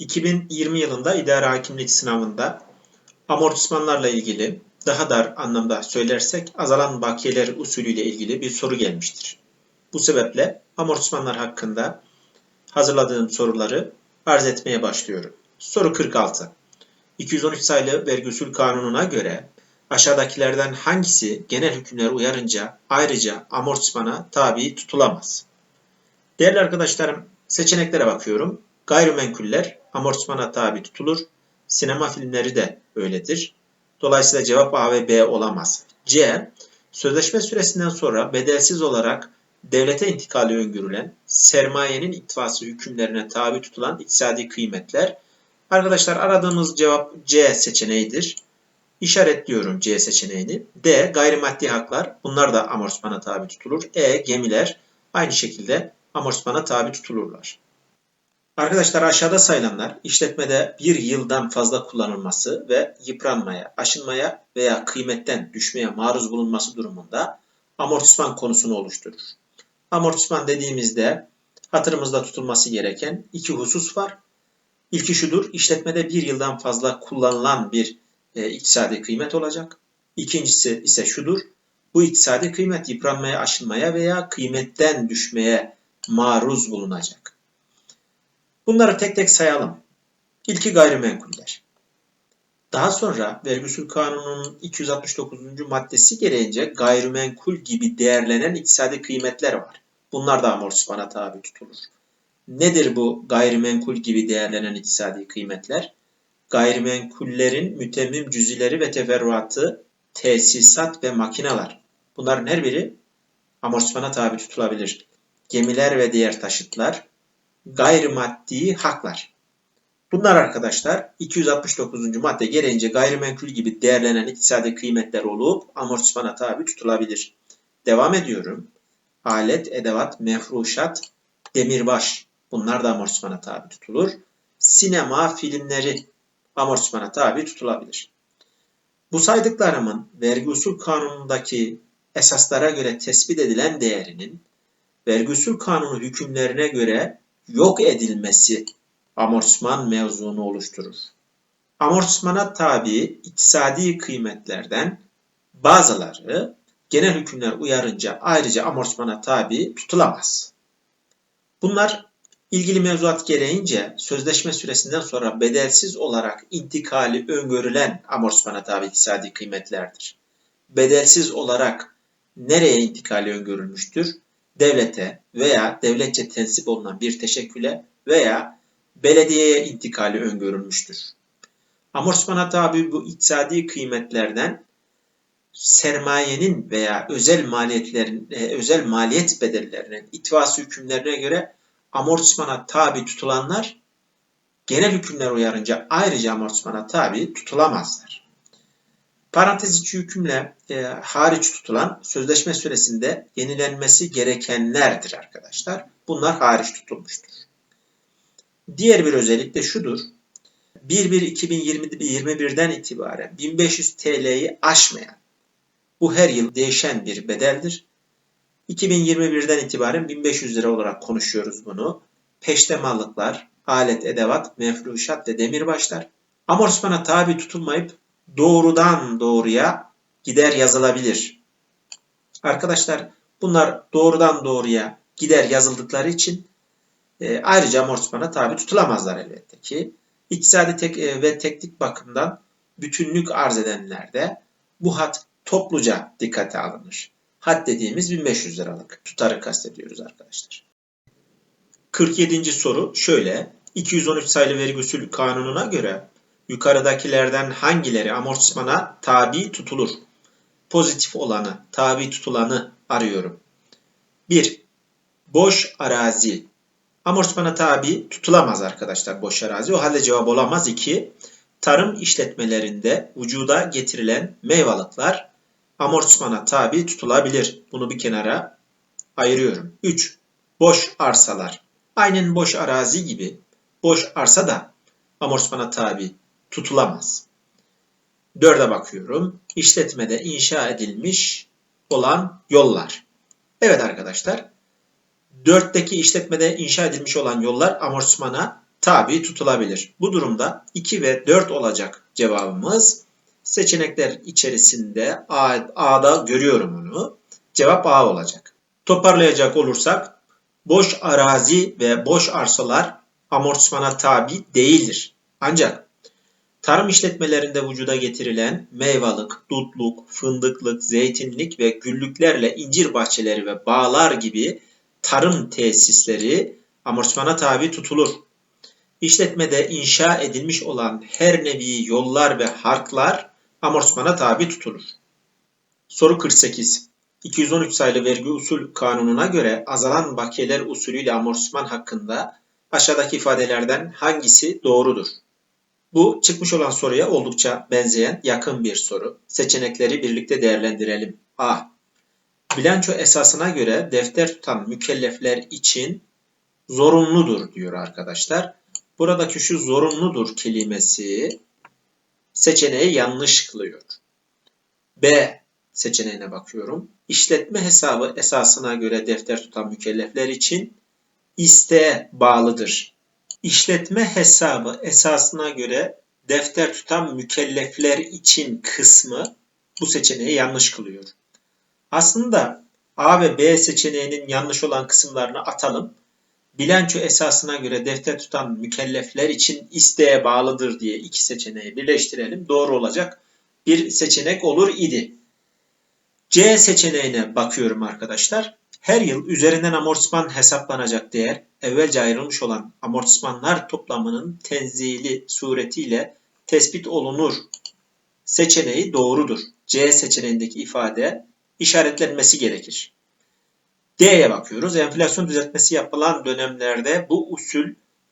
2020 yılında idare hakimlik sınavında amortismanlarla ilgili daha dar anlamda söylersek azalan bakiyeler usulüyle ilgili bir soru gelmiştir. Bu sebeple amortismanlar hakkında hazırladığım soruları arz etmeye başlıyorum. Soru 46. 213 sayılı vergi usul kanununa göre aşağıdakilerden hangisi genel hükümler uyarınca ayrıca amortismana tabi tutulamaz? Değerli arkadaşlarım seçeneklere bakıyorum. Gayrimenkuller amortismana tabi tutulur. Sinema filmleri de öyledir. Dolayısıyla cevap A ve B olamaz. C. Sözleşme süresinden sonra bedelsiz olarak devlete intikali öngörülen sermayenin iktifası hükümlerine tabi tutulan iktisadi kıymetler. Arkadaşlar aradığımız cevap C seçeneğidir. İşaretliyorum C seçeneğini. D. Gayrimaddi haklar. Bunlar da amortismana tabi tutulur. E. Gemiler aynı şekilde amortismana tabi tutulurlar. Arkadaşlar aşağıda sayılanlar işletmede bir yıldan fazla kullanılması ve yıpranmaya, aşınmaya veya kıymetten düşmeye maruz bulunması durumunda amortisman konusunu oluşturur. Amortisman dediğimizde hatırımızda tutulması gereken iki husus var. İlki şudur, işletmede bir yıldan fazla kullanılan bir e, iktisadi kıymet olacak. İkincisi ise şudur, bu iktisadi kıymet yıpranmaya, aşınmaya veya kıymetten düşmeye maruz bulunacak. Bunları tek tek sayalım. İlki gayrimenkuller. Daha sonra vergi usul kanununun 269. maddesi gereğince gayrimenkul gibi değerlenen iktisadi kıymetler var. Bunlar da amortismana tabi tutulur. Nedir bu gayrimenkul gibi değerlenen iktisadi kıymetler? Gayrimenkullerin mütemmim cüzileri ve teferruatı, tesisat ve makineler. Bunların her biri amortismana tabi tutulabilir. Gemiler ve diğer taşıtlar, gayrimaddi haklar. Bunlar arkadaşlar 269. madde gereğince gayrimenkul gibi değerlenen iktisadi kıymetler olup amortismana tabi tutulabilir. Devam ediyorum. Alet, edevat, mefruşat, demirbaş bunlar da amortismana tabi tutulur. Sinema filmleri amortismana tabi tutulabilir. Bu saydıklarımın vergi usul kanunundaki esaslara göre tespit edilen değerinin vergi usul kanunu hükümlerine göre yok edilmesi amortisman mevzunu oluşturur. Amortismana tabi iktisadi kıymetlerden bazıları genel hükümler uyarınca ayrıca amortismana tabi tutulamaz. Bunlar ilgili mevzuat gereğince sözleşme süresinden sonra bedelsiz olarak intikali öngörülen amortismana tabi iktisadi kıymetlerdir. Bedelsiz olarak nereye intikali öngörülmüştür? Devlete veya devletçe tensip olunan bir teşekküle veya belediyeye intikali öngörülmüştür. Amortismana tabi bu iktisadi kıymetlerden sermayenin veya özel maliyetlerin e, özel maliyet bedellerinin itvası hükümlerine göre amortismana tabi tutulanlar genel hükümler uyarınca ayrıca amortismana tabi tutulamazlar. Parantez içi hükümle e, hariç tutulan sözleşme süresinde yenilenmesi gerekenlerdir arkadaşlar. Bunlar hariç tutulmuştur. Diğer bir özellik de şudur. 1-1-2021'den itibaren 1500 TL'yi aşmayan, bu her yıl değişen bir bedeldir. 2021'den itibaren 1500 lira olarak konuşuyoruz bunu. Peştemallıklar, alet, edevat, mefruşat ve demirbaşlar amortismana tabi tutulmayıp doğrudan doğruya gider yazılabilir. Arkadaşlar bunlar doğrudan doğruya gider yazıldıkları için e, ayrıca amortismana tabi tutulamazlar elbette ki. İktisadi tek, e, ve teknik bakımdan bütünlük arz edenlerde bu hat topluca dikkate alınır. Hat dediğimiz 1500 liralık tutarı kastediyoruz arkadaşlar. 47. soru şöyle. 213 sayılı vergi usulü kanununa göre yukarıdakilerden hangileri amortismana tabi tutulur? Pozitif olanı, tabi tutulanı arıyorum. 1. Boş arazi. Amortismana tabi tutulamaz arkadaşlar boş arazi. O halde cevap olamaz. 2. Tarım işletmelerinde vücuda getirilen meyvalıklar amortismana tabi tutulabilir. Bunu bir kenara ayırıyorum. 3. Boş arsalar. Aynen boş arazi gibi boş arsa da amortismana tabi tutulamaz. Dörde bakıyorum. İşletmede inşa edilmiş olan yollar. Evet arkadaşlar. Dörtteki işletmede inşa edilmiş olan yollar amortismana tabi tutulabilir. Bu durumda 2 ve 4 olacak cevabımız. Seçenekler içerisinde A, A'da görüyorum onu. Cevap A olacak. Toparlayacak olursak boş arazi ve boş arsalar amortismana tabi değildir. Ancak tarım işletmelerinde vücuda getirilen meyvalık, dutluk, fındıklık, zeytinlik ve güllüklerle incir bahçeleri ve bağlar gibi tarım tesisleri amortismana tabi tutulur. İşletmede inşa edilmiş olan her nevi yollar ve harklar amortismana tabi tutulur. Soru 48. 213 sayılı vergi usul kanununa göre azalan bakiyeler usulüyle amortisman hakkında aşağıdaki ifadelerden hangisi doğrudur? Bu çıkmış olan soruya oldukça benzeyen yakın bir soru. Seçenekleri birlikte değerlendirelim. A. Bilanço esasına göre defter tutan mükellefler için zorunludur diyor arkadaşlar. Buradaki şu zorunludur kelimesi seçeneği yanlış kılıyor. B seçeneğine bakıyorum. İşletme hesabı esasına göre defter tutan mükellefler için isteğe bağlıdır. İşletme hesabı esasına göre defter tutan mükellefler için kısmı bu seçeneği yanlış kılıyor. Aslında A ve B seçeneğinin yanlış olan kısımlarını atalım. Bilanço esasına göre defter tutan mükellefler için isteğe bağlıdır diye iki seçeneği birleştirelim. Doğru olacak bir seçenek olur idi. C seçeneğine bakıyorum arkadaşlar. Her yıl üzerinden amortisman hesaplanacak değer evvelce ayrılmış olan amortismanlar toplamının tenzili suretiyle tespit olunur seçeneği doğrudur. C seçeneğindeki ifade işaretlenmesi gerekir. D'ye bakıyoruz. Enflasyon düzeltmesi yapılan dönemlerde bu usul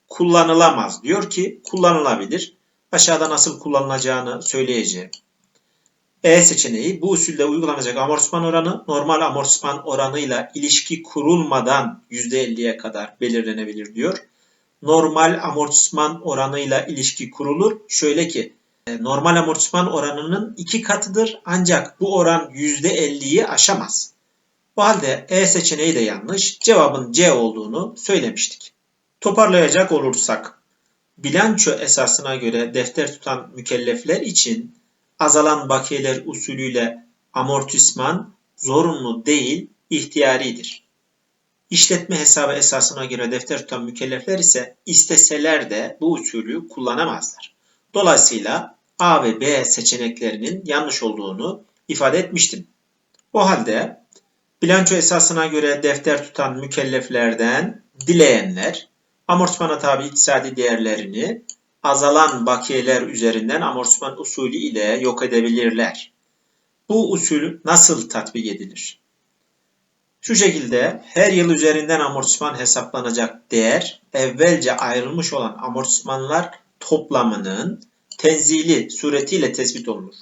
kullanılamaz. Diyor ki kullanılabilir. Aşağıda nasıl kullanılacağını söyleyeceğim. E seçeneği bu usulde uygulanacak amortisman oranı normal amortisman oranıyla ilişki kurulmadan %50'ye kadar belirlenebilir diyor. Normal amortisman oranıyla ilişki kurulur. Şöyle ki e, normal amortisman oranının iki katıdır ancak bu oran %50'yi aşamaz. O halde E seçeneği de yanlış. Cevabın C olduğunu söylemiştik. Toparlayacak olursak, bilanço esasına göre defter tutan mükellefler için azalan bakiyeler usulüyle amortisman zorunlu değil, ihtiyaridir. İşletme hesabı esasına göre defter tutan mükellefler ise isteseler de bu usulü kullanamazlar. Dolayısıyla A ve B seçeneklerinin yanlış olduğunu ifade etmiştim. O halde bilanço esasına göre defter tutan mükelleflerden dileyenler amortismana tabi iktisadi değerlerini azalan bakiyeler üzerinden amortisman usulü ile yok edebilirler. Bu usul nasıl tatbik edilir? Şu şekilde her yıl üzerinden amortisman hesaplanacak değer evvelce ayrılmış olan amortismanlar toplamının tenzili suretiyle tespit olunur.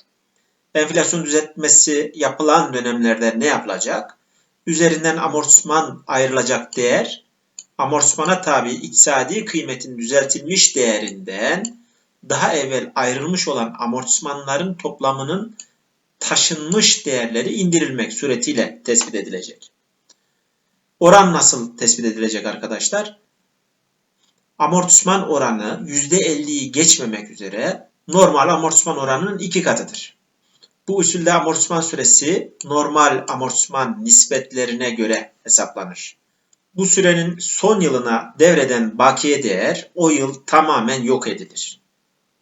Enflasyon düzeltmesi yapılan dönemlerde ne yapılacak? Üzerinden amortisman ayrılacak değer amortismana tabi iktisadi kıymetin düzeltilmiş değerinden daha evvel ayrılmış olan amortismanların toplamının taşınmış değerleri indirilmek suretiyle tespit edilecek. Oran nasıl tespit edilecek arkadaşlar? Amortisman oranı %50'yi geçmemek üzere normal amortisman oranının iki katıdır. Bu usulde amortisman süresi normal amortisman nispetlerine göre hesaplanır. Bu sürenin son yılına devreden bakiye değer o yıl tamamen yok edilir.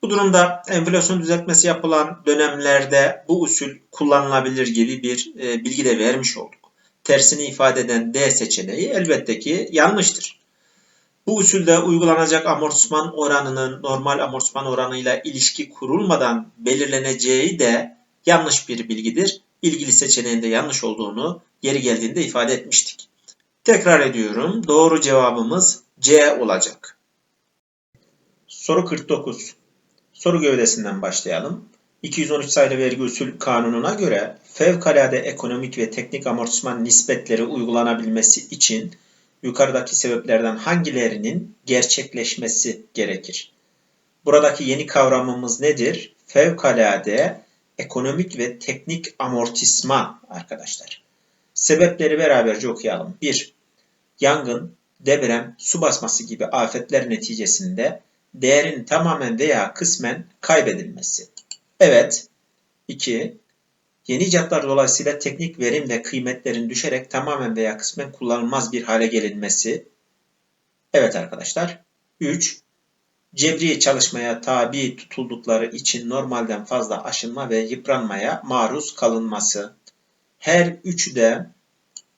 Bu durumda enflasyon düzeltmesi yapılan dönemlerde bu usul kullanılabilir gibi bir e, bilgi de vermiş olduk. Tersini ifade eden D seçeneği elbette ki yanlıştır. Bu usulde uygulanacak amortisman oranının normal amortisman oranıyla ilişki kurulmadan belirleneceği de yanlış bir bilgidir. İlgili seçeneğin de yanlış olduğunu yeri geldiğinde ifade etmiştik. Tekrar ediyorum. Doğru cevabımız C olacak. Soru 49. Soru gövdesinden başlayalım. 213 sayılı vergi usul kanununa göre fevkalade ekonomik ve teknik amortisman nispetleri uygulanabilmesi için yukarıdaki sebeplerden hangilerinin gerçekleşmesi gerekir? Buradaki yeni kavramımız nedir? Fevkalade ekonomik ve teknik amortisman arkadaşlar. Sebepleri beraberce okuyalım. 1. Yangın, deprem, su basması gibi afetler neticesinde değerin tamamen veya kısmen kaybedilmesi. Evet. 2. Yeni icatlar dolayısıyla teknik verim ve kıymetlerin düşerek tamamen veya kısmen kullanılmaz bir hale gelinmesi. Evet arkadaşlar. 3. Cebri çalışmaya tabi tutuldukları için normalden fazla aşınma ve yıpranmaya maruz kalınması. Her üçü de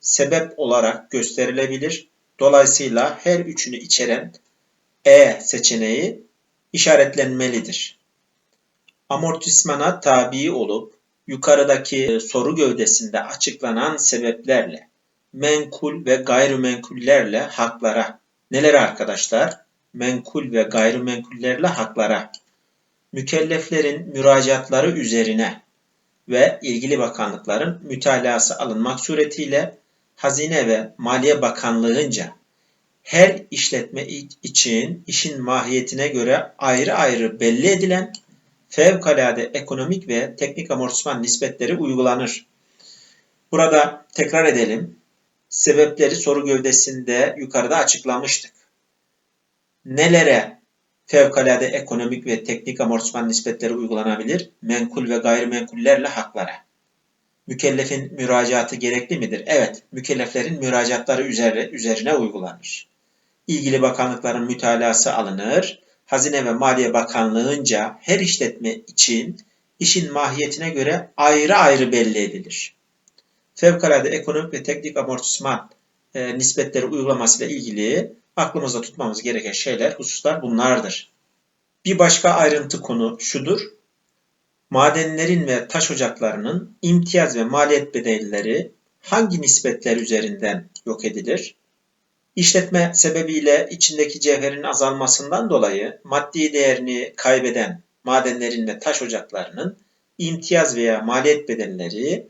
sebep olarak gösterilebilir. Dolayısıyla her üçünü içeren E seçeneği işaretlenmelidir. Amortismana tabi olup yukarıdaki soru gövdesinde açıklanan sebeplerle menkul ve gayrimenkullerle haklara neler arkadaşlar? Menkul ve gayrimenkullerle haklara mükelleflerin müracaatları üzerine ve ilgili bakanlıkların mütalası alınmak suretiyle Hazine ve Maliye Bakanlığı'nca her işletme için işin mahiyetine göre ayrı ayrı belli edilen fevkalade ekonomik ve teknik amortisman nispetleri uygulanır. Burada tekrar edelim. Sebepleri soru gövdesinde yukarıda açıklamıştık. Nelere fevkalade ekonomik ve teknik amortisman nispetleri uygulanabilir? Menkul ve gayrimenkullerle haklara. Mükellefin müracaatı gerekli midir? Evet, mükelleflerin müracaatları üzerine, üzerine uygulanır. İlgili bakanlıkların mütalası alınır. Hazine ve Maliye Bakanlığı'nca her işletme için işin mahiyetine göre ayrı ayrı belli edilir. Fevkalade ekonomik ve teknik amortisman e, nispetleri uygulamasıyla ilgili aklımızda tutmamız gereken şeyler, hususlar bunlardır. Bir başka ayrıntı konu şudur. Madenlerin ve taş ocaklarının imtiyaz ve maliyet bedelleri hangi nispetler üzerinden yok edilir? İşletme sebebiyle içindeki cevherin azalmasından dolayı maddi değerini kaybeden madenlerin ve taş ocaklarının imtiyaz veya maliyet bedelleri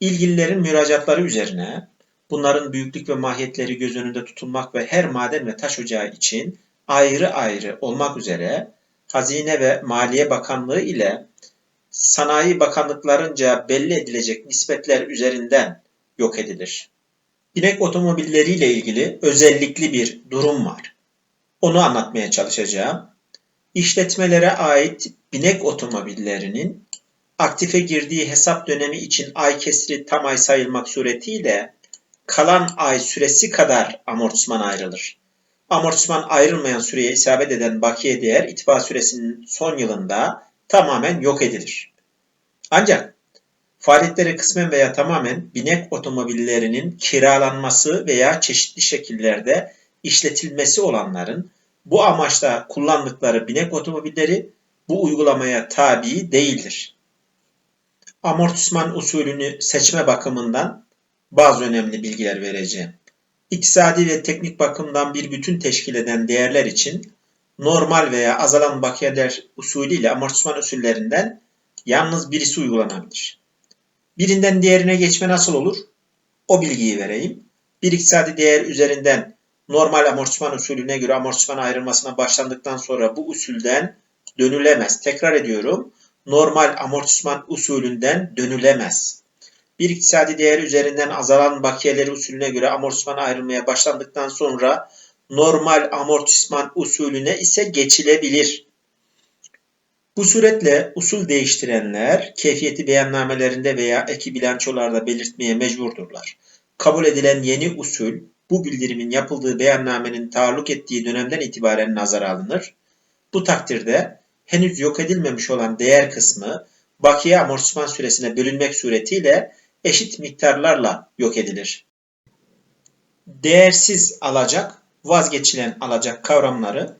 ilgililerin müracaatları üzerine bunların büyüklük ve mahiyetleri göz önünde tutulmak ve her maden ve taş ocağı için ayrı ayrı olmak üzere Hazine ve Maliye Bakanlığı ile Sanayi Bakanlıklarınca belli edilecek nispetler üzerinden yok edilir. Binek otomobilleriyle ilgili özellikli bir durum var. Onu anlatmaya çalışacağım. İşletmelere ait binek otomobillerinin aktife girdiği hesap dönemi için ay kesiri tam ay sayılmak suretiyle kalan ay süresi kadar amortisman ayrılır. Amortisman ayrılmayan süreye isabet eden bakiye değer itfa süresinin son yılında tamamen yok edilir. Ancak faaliyetleri kısmen veya tamamen binek otomobillerinin kiralanması veya çeşitli şekillerde işletilmesi olanların bu amaçla kullandıkları binek otomobilleri bu uygulamaya tabi değildir. Amortisman usulünü seçme bakımından bazı önemli bilgiler vereceğim. İktisadi ve teknik bakımdan bir bütün teşkil eden değerler için normal veya azalan bakiyeler usulü ile amortisman usullerinden yalnız birisi uygulanabilir. Birinden diğerine geçme nasıl olur? O bilgiyi vereyim. Bir iktisadi değer üzerinden normal amortisman usulüne göre amortisman ayrılmasına başlandıktan sonra bu usulden dönülemez. Tekrar ediyorum. Normal amortisman usulünden dönülemez. Bir iktisadi değer üzerinden azalan bakiyeleri usulüne göre amortisman ayrılmaya başlandıktan sonra normal amortisman usulüne ise geçilebilir. Bu suretle usul değiştirenler keyfiyeti beyannamelerinde veya eki bilançolarda belirtmeye mecburdurlar. Kabul edilen yeni usul bu bildirimin yapıldığı beyannamenin taalluk ettiği dönemden itibaren nazara alınır. Bu takdirde henüz yok edilmemiş olan değer kısmı bakiye amortisman süresine bölünmek suretiyle eşit miktarlarla yok edilir. Değersiz alacak, vazgeçilen alacak kavramları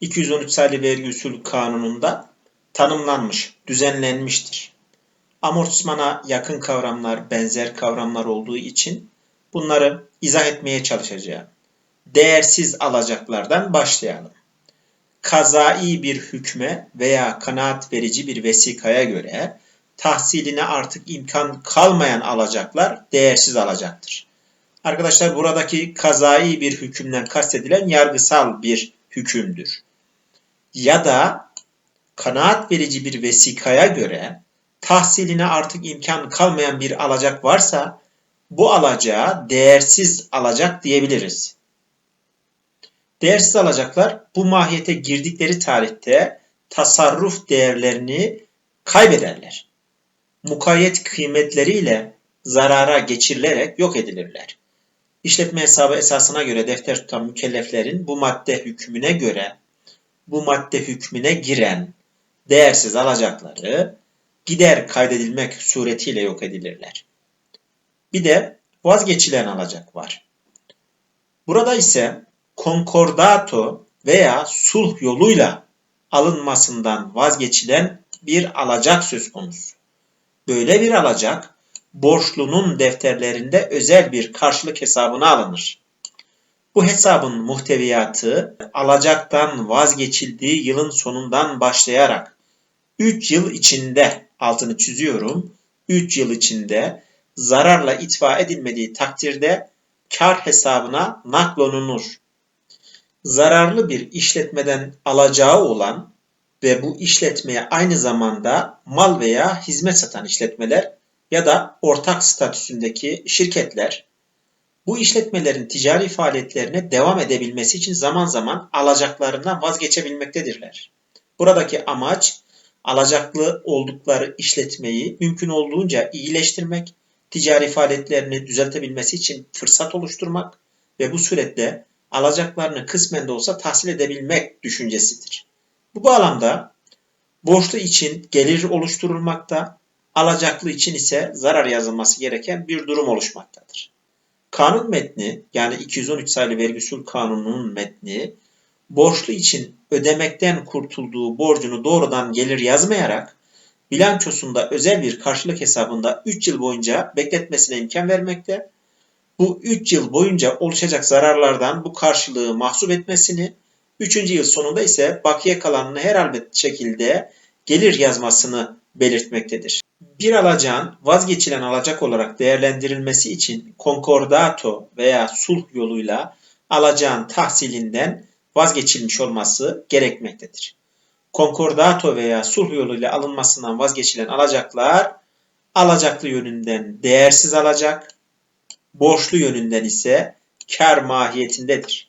213 sayılı vergi usul kanununda tanımlanmış, düzenlenmiştir. Amortismana yakın kavramlar, benzer kavramlar olduğu için bunları izah etmeye çalışacağım. Değersiz alacaklardan başlayalım. Kazai bir hükme veya kanaat verici bir vesikaya göre tahsiline artık imkan kalmayan alacaklar değersiz alacaktır. Arkadaşlar buradaki kazai bir hükümden kastedilen yargısal bir hükümdür. Ya da kanaat verici bir vesikaya göre tahsiline artık imkan kalmayan bir alacak varsa bu alacağı değersiz alacak diyebiliriz. Değersiz alacaklar bu mahiyete girdikleri tarihte tasarruf değerlerini kaybederler. Mukayyet kıymetleriyle zarara geçirilerek yok edilirler. İşletme hesabı esasına göre defter tutan mükelleflerin bu madde hükmüne göre bu madde hükmüne giren değersiz alacakları gider kaydedilmek suretiyle yok edilirler. Bir de vazgeçilen alacak var. Burada ise konkordato veya sulh yoluyla alınmasından vazgeçilen bir alacak söz konusu. Böyle bir alacak borçlunun defterlerinde özel bir karşılık hesabına alınır. Bu hesabın muhteviyatı alacaktan vazgeçildiği yılın sonundan başlayarak 3 yıl içinde altını çiziyorum 3 yıl içinde zararla itfa edilmediği takdirde kar hesabına naklonunur. Zararlı bir işletmeden alacağı olan ve bu işletmeye aynı zamanda mal veya hizmet satan işletmeler ya da ortak statüsündeki şirketler bu işletmelerin ticari faaliyetlerine devam edebilmesi için zaman zaman alacaklarından vazgeçebilmektedirler. Buradaki amaç alacaklı oldukları işletmeyi mümkün olduğunca iyileştirmek, ticari faaliyetlerini düzeltebilmesi için fırsat oluşturmak ve bu suretle alacaklarını kısmen de olsa tahsil edebilmek düşüncesidir. Bu bağlamda borçlu için gelir oluşturulmakta, alacaklı için ise zarar yazılması gereken bir durum oluşmaktadır. Kanun metni yani 213 sayılı vergi usul kanununun metni borçlu için ödemekten kurtulduğu borcunu doğrudan gelir yazmayarak bilançosunda özel bir karşılık hesabında 3 yıl boyunca bekletmesine imkan vermekte. Bu 3 yıl boyunca oluşacak zararlardan bu karşılığı mahsup etmesini, 3. yıl sonunda ise bakiye kalanını her albet şekilde gelir yazmasını belirtmektedir. Bir alacağın vazgeçilen alacak olarak değerlendirilmesi için konkordato veya sulh yoluyla alacağın tahsilinden vazgeçilmiş olması gerekmektedir. Konkordato veya sulh yoluyla alınmasından vazgeçilen alacaklar alacaklı yönünden değersiz alacak, borçlu yönünden ise kar mahiyetindedir.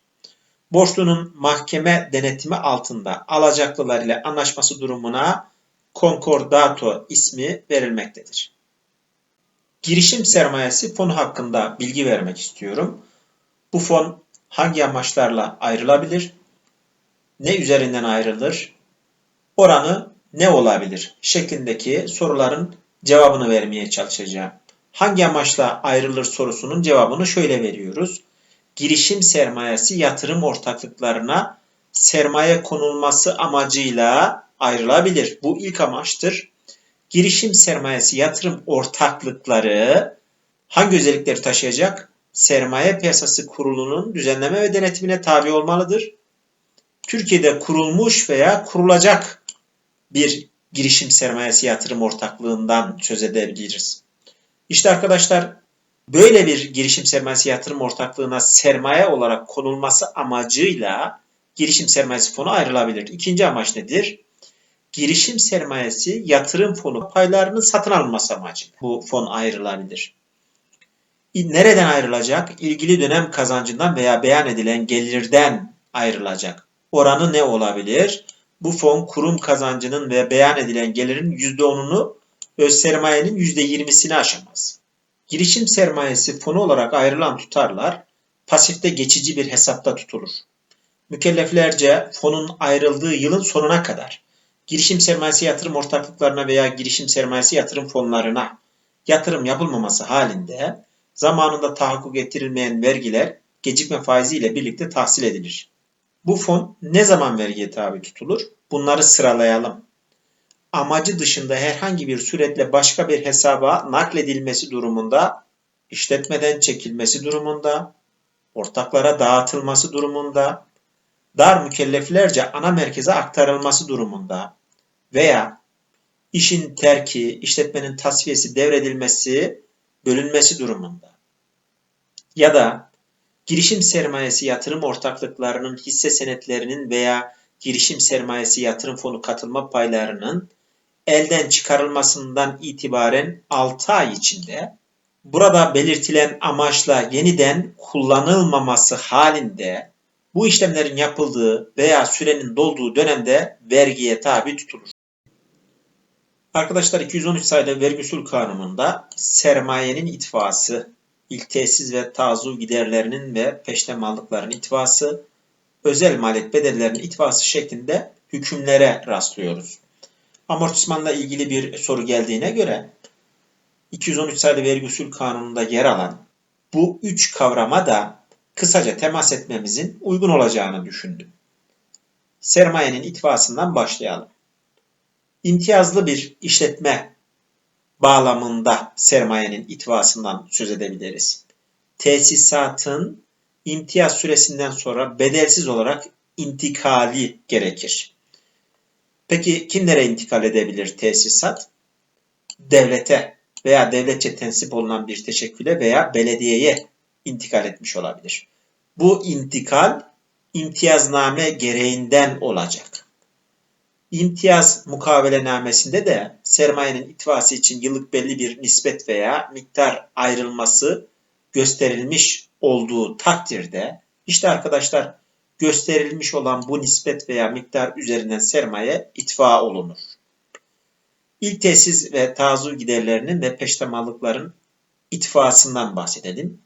Borçlunun mahkeme denetimi altında alacaklılar ile anlaşması durumuna konkordato ismi verilmektedir. Girişim sermayesi fonu hakkında bilgi vermek istiyorum. Bu fon hangi amaçlarla ayrılabilir? Ne üzerinden ayrılır? Oranı ne olabilir? şeklindeki soruların cevabını vermeye çalışacağım. Hangi amaçla ayrılır sorusunun cevabını şöyle veriyoruz. Girişim sermayesi yatırım ortaklıklarına sermaye konulması amacıyla ayrılabilir. Bu ilk amaçtır. Girişim sermayesi yatırım ortaklıkları hangi özellikleri taşıyacak? Sermaye Piyasası Kurulu'nun düzenleme ve denetimine tabi olmalıdır. Türkiye'de kurulmuş veya kurulacak bir girişim sermayesi yatırım ortaklığından söz edebiliriz. İşte arkadaşlar böyle bir girişim sermayesi yatırım ortaklığına sermaye olarak konulması amacıyla girişim sermayesi fonu ayrılabilir. İkinci amaç nedir? Girişim sermayesi yatırım fonu paylarının satın alınması amacıyla bu fon ayrılabilir. Nereden ayrılacak? İlgili dönem kazancından veya beyan edilen gelirden ayrılacak. Oranı ne olabilir? Bu fon kurum kazancının ve beyan edilen gelirin %10'unu öz sermayenin %20'sini aşamaz. Girişim sermayesi fonu olarak ayrılan tutarlar pasifte geçici bir hesapta tutulur. Mükelleflerce fonun ayrıldığı yılın sonuna kadar girişim sermayesi yatırım ortaklıklarına veya girişim sermayesi yatırım fonlarına yatırım yapılmaması halinde zamanında tahakkuk ettirilmeyen vergiler gecikme faizi ile birlikte tahsil edilir. Bu fon ne zaman vergiye tabi tutulur? Bunları sıralayalım. Amacı dışında herhangi bir suretle başka bir hesaba nakledilmesi durumunda, işletmeden çekilmesi durumunda, ortaklara dağıtılması durumunda, dar mükelleflerce ana merkeze aktarılması durumunda, veya işin terki, işletmenin tasfiyesi devredilmesi, bölünmesi durumunda ya da girişim sermayesi yatırım ortaklıklarının hisse senetlerinin veya girişim sermayesi yatırım fonu katılma paylarının elden çıkarılmasından itibaren 6 ay içinde burada belirtilen amaçla yeniden kullanılmaması halinde Bu işlemlerin yapıldığı veya sürenin dolduğu dönemde vergiye tabi tutulur. Arkadaşlar 213 sayılı vergi usul kanununda sermayenin itfası, ilk tesis ve tazu giderlerinin ve peştemallıkların itfası, özel maliyet bedellerinin itfası şeklinde hükümlere rastlıyoruz. Amortismanla ilgili bir soru geldiğine göre 213 sayılı vergi usul kanununda yer alan bu üç kavrama da kısaca temas etmemizin uygun olacağını düşündüm. Sermayenin itfasından başlayalım. İmtiyazlı bir işletme bağlamında sermayenin itfasından söz edebiliriz. Tesisatın imtiyaz süresinden sonra bedelsiz olarak intikali gerekir. Peki kimlere intikal edebilir tesisat? Devlete veya devletçe tensip olunan bir teşekküle veya belediyeye intikal etmiş olabilir. Bu intikal imtiyazname gereğinden olacak. İmtiyaz mukavelenamesinde de sermayenin itfası için yıllık belli bir nispet veya miktar ayrılması gösterilmiş olduğu takdirde işte arkadaşlar gösterilmiş olan bu nispet veya miktar üzerinden sermaye itfa olunur. İlk tesis ve tazu giderlerinin ve peştemallıkların itfasından bahsedelim.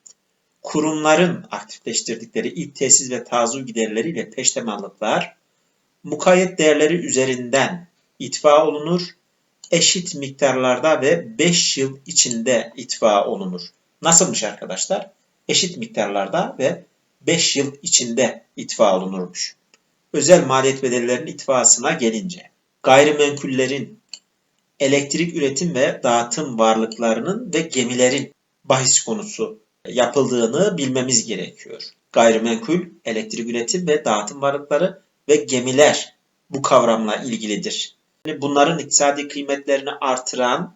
Kurumların aktifleştirdikleri ilk tesis ve tazu giderleri ve peştemallıklar mukayyet değerleri üzerinden itfa olunur. Eşit miktarlarda ve 5 yıl içinde itfa olunur. Nasılmış arkadaşlar? Eşit miktarlarda ve 5 yıl içinde itfa olunurmuş. Özel maliyet bedellerinin itfasına gelince gayrimenkullerin elektrik üretim ve dağıtım varlıklarının ve gemilerin bahis konusu yapıldığını bilmemiz gerekiyor. Gayrimenkul, elektrik üretim ve dağıtım varlıkları ve gemiler bu kavramla ilgilidir. Bunların iktisadi kıymetlerini artıran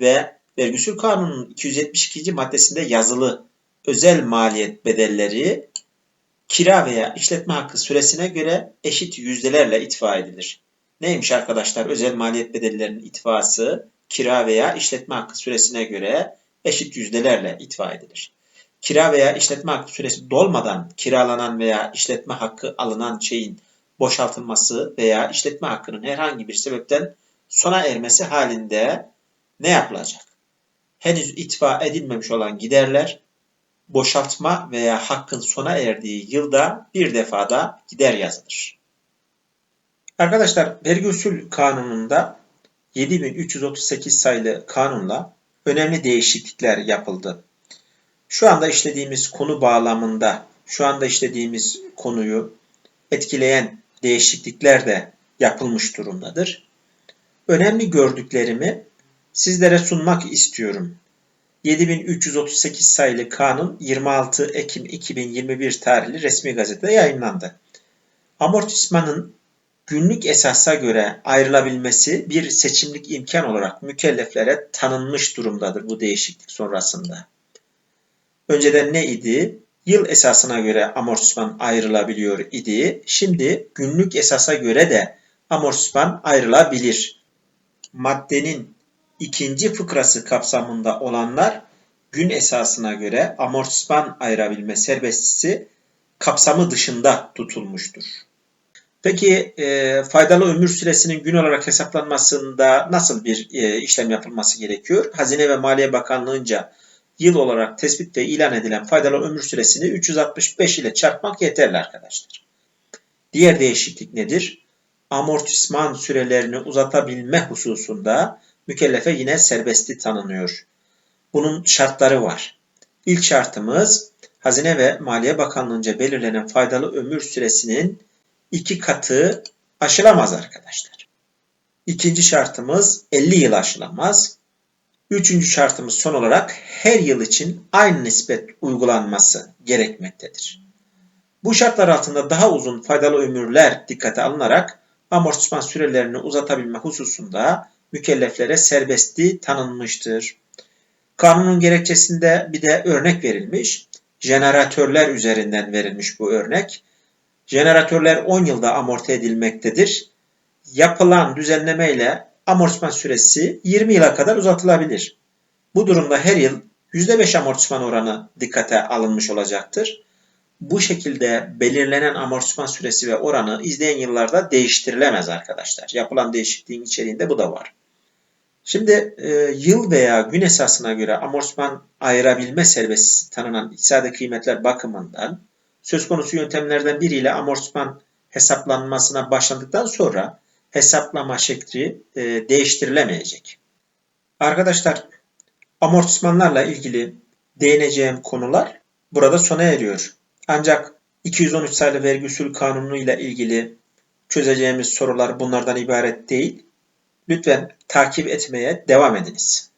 ve vergi usul kanunun 272. maddesinde yazılı özel maliyet bedelleri kira veya işletme hakkı süresine göre eşit yüzdelerle itfa edilir. Neymiş arkadaşlar? Özel maliyet bedellerinin itfası kira veya işletme hakkı süresine göre eşit yüzdelerle itfa edilir. Kira veya işletme hakkı süresi dolmadan kiralanan veya işletme hakkı alınan şeyin boşaltılması veya işletme hakkının herhangi bir sebepten sona ermesi halinde ne yapılacak? Henüz itfa edilmemiş olan giderler boşaltma veya hakkın sona erdiği yılda bir defada gider yazılır. Arkadaşlar vergi usul kanununda 7338 sayılı kanunla önemli değişiklikler yapıldı. Şu anda işlediğimiz konu bağlamında şu anda işlediğimiz konuyu etkileyen değişiklikler de yapılmış durumdadır. Önemli gördüklerimi sizlere sunmak istiyorum. 7338 sayılı kanun 26 Ekim 2021 tarihli resmi gazetede yayınlandı. Amortismanın günlük esasa göre ayrılabilmesi bir seçimlik imkan olarak mükelleflere tanınmış durumdadır bu değişiklik sonrasında. Önceden ne idi? Yıl esasına göre amortisman ayrılabiliyor idi. Şimdi günlük esasa göre de amortisman ayrılabilir. Maddenin ikinci fıkrası kapsamında olanlar gün esasına göre amortisman ayırabilme serbestisi kapsamı dışında tutulmuştur. Peki e, faydalı ömür süresinin gün olarak hesaplanmasında nasıl bir e, işlem yapılması gerekiyor? Hazine ve Maliye Bakanlığı'nca yıl olarak tespit ve ilan edilen faydalı ömür süresini 365 ile çarpmak yeterli arkadaşlar. Diğer değişiklik nedir? Amortisman sürelerini uzatabilme hususunda mükellefe yine serbestli tanınıyor. Bunun şartları var. İlk şartımız Hazine ve Maliye Bakanlığı'nca belirlenen faydalı ömür süresinin iki katı aşılamaz arkadaşlar. İkinci şartımız 50 yıl aşılamaz. Üçüncü şartımız son olarak her yıl için aynı nispet uygulanması gerekmektedir. Bu şartlar altında daha uzun faydalı ömürler dikkate alınarak amortisman sürelerini uzatabilme hususunda mükelleflere serbestliği tanınmıştır. Kanunun gerekçesinde bir de örnek verilmiş. Jeneratörler üzerinden verilmiş bu örnek. Jeneratörler 10 yılda amorti edilmektedir. Yapılan düzenleme ile amortisman süresi 20 yıla kadar uzatılabilir. Bu durumda her yıl %5 amortisman oranı dikkate alınmış olacaktır. bu şekilde belirlenen amortisman süresi ve oranı izleyen yıllarda değiştirilemez arkadaşlar. Yapılan değişikliğin içeriğinde bu da var. Şimdi e, yıl veya gün esasına göre amortisman ayırabilme serbestisi tanınan iktisadi kıymetler bakımından söz konusu yöntemlerden biriyle amortisman hesaplanmasına başlandıktan sonra hesaplama şekli e, değiştirilemeyecek. Arkadaşlar amortismanlarla ilgili değineceğim konular burada sona eriyor. Ancak 213 sayılı vergi usul kanunu ile ilgili çözeceğimiz sorular bunlardan ibaret değil. Lütfen takip etmeye devam ediniz.